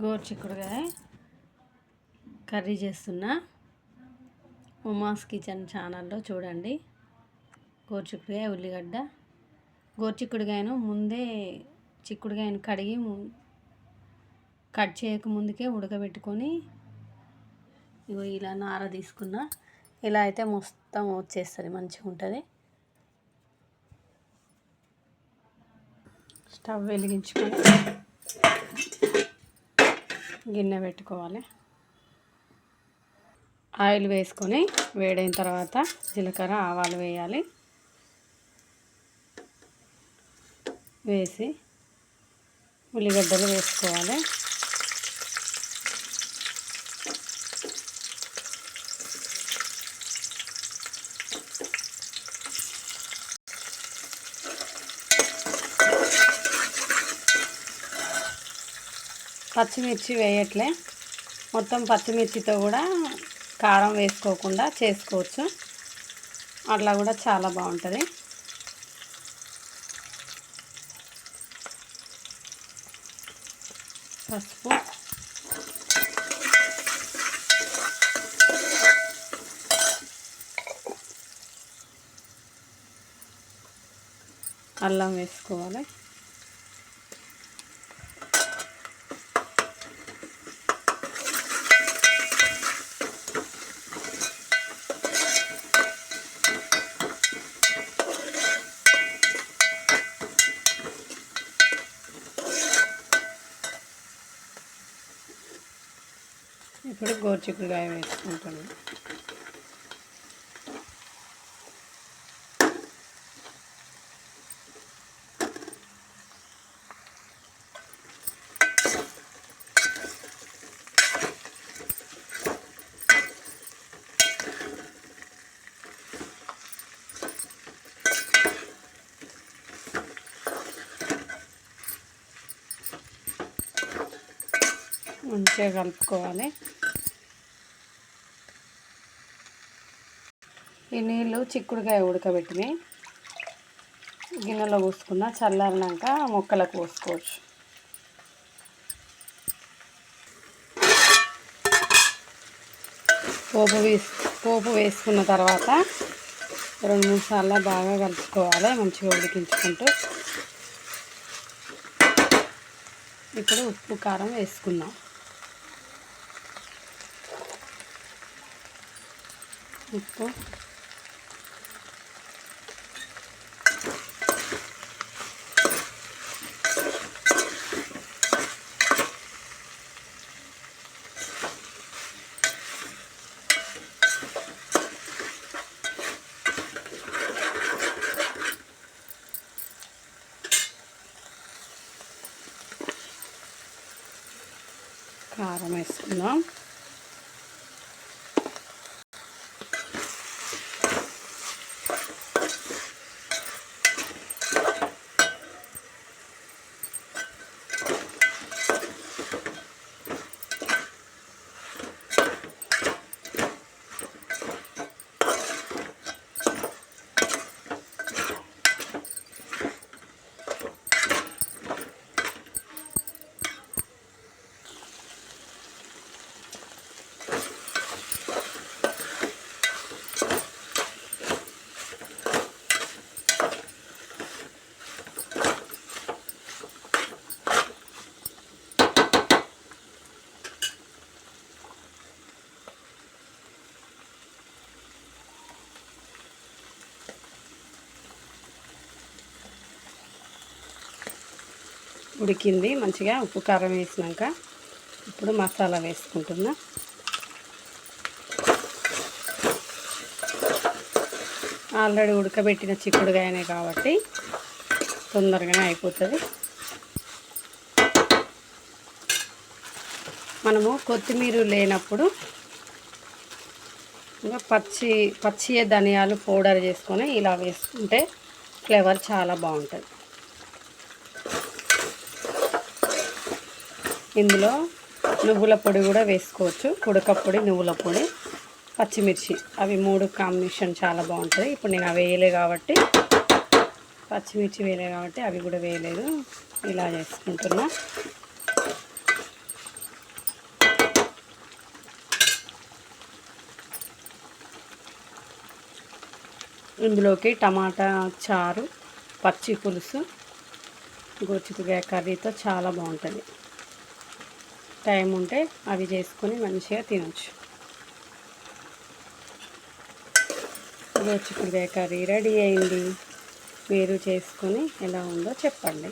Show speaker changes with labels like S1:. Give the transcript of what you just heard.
S1: గోరుచిక్కుడుకాయ curry చేస్తున్నా. Uma's kitchen ఛానల్లో చూడండి. గోరుచిక్కుడుకాయ ఉల్లిగడ్డ. గోరుచిక్కుడుకాయను ముందే చిక్కుడుకాయను కడిగి కట్ చేయక ముందుకే ఉడకబెట్టుకొని ఇగో ఇలా నార తీసుకున్నా. ఇలా అయితే మొత్తం వచ్చేస్తుంది మంచిగా ఉంటుంది. స్టవ్ వెలిగించుకొని గిన్నె పెట్టుకోవాలి. ఆయిల్ వేసుకొని వేడైన తర్వాత జీలకర్ర ఆవాలు వేయాలి. వేసి ఉల్లిగడ్డలు వేసుకోవాలి. పచ్చిమిర్చి వేయట్లే. మొత్తం పచ్చిమిర్చితో కూడా కారం వేసుకోకుండా చేసుకోవచ్చు. అట్లా కూడా చాలా బాగుంటుంది. పసుపు. అల్లం వేసుకోవాలి. ఇప్పుడు గోరుచిక్కుడుకాయ వేసుకుంటాను. మంచిగా కలుపుకోవాలి. ఈ నీళ్ళు చిక్కుడుకాయ ఉడకబెట్టినాయి గిన్నెలో పోసుకున్న చల్లారినాక మొక్కలకు పోసుకోవచ్చు. పోపు వేసు పోపు వేసుకున్న తర్వాత రెండు మూడు సార్లు బాగా కలుపుకోవాలి. మంచిగా ఉడికించుకుంటూ. ఇప్పుడు ఉప్పు కారం వేసుకుందాం. ఉప్పు కారం వేసుకుందాం ఉడికింది. మంచిగా ఉప్పు కారం వేసినాక ఇప్పుడు మసాలా వేసుకుంటున్నా. ఆల్రెడీ ఉడకబెట్టిన చిక్కుడుగాయనే కాబట్టి తొందరగానే అయిపోతుంది. మనము కొత్తిమీర లేనప్పుడు ఇంకా పచ్చి పచ్చి ధనియాలు పౌడర్ చేసుకొని ఇలా వేసుకుంటే ఫ్లేవర్ చాలా బాగుంటుంది. ఇందులో నువ్వుల పొడి కూడా వేసుకోవచ్చు. పొడి నువ్వుల పొడి పచ్చిమిర్చి. అవి మూడు కాంబినేషన్ చాలా బాగుంటుంది. ఇప్పుడు నేను అవి వేయలే కాబట్టి పచ్చిమిర్చి వేయలే కాబట్టి అవి కూడా వేయలేదు. ఇలా చేసుకుంటున్నా. ఇందులోకి టమాటా చారు పచ్చి పులుసు గోచికుగా కర్రీతో చాలా బాగుంటుంది. టైం ఉంటే అవి చేసుకొని మంచిగా తినొచ్చు. గోచిక్కుడుకాయ కర్రీ రెడీ అయింది. మీరు చేసుకొని ఎలా ఉందో చెప్పండి.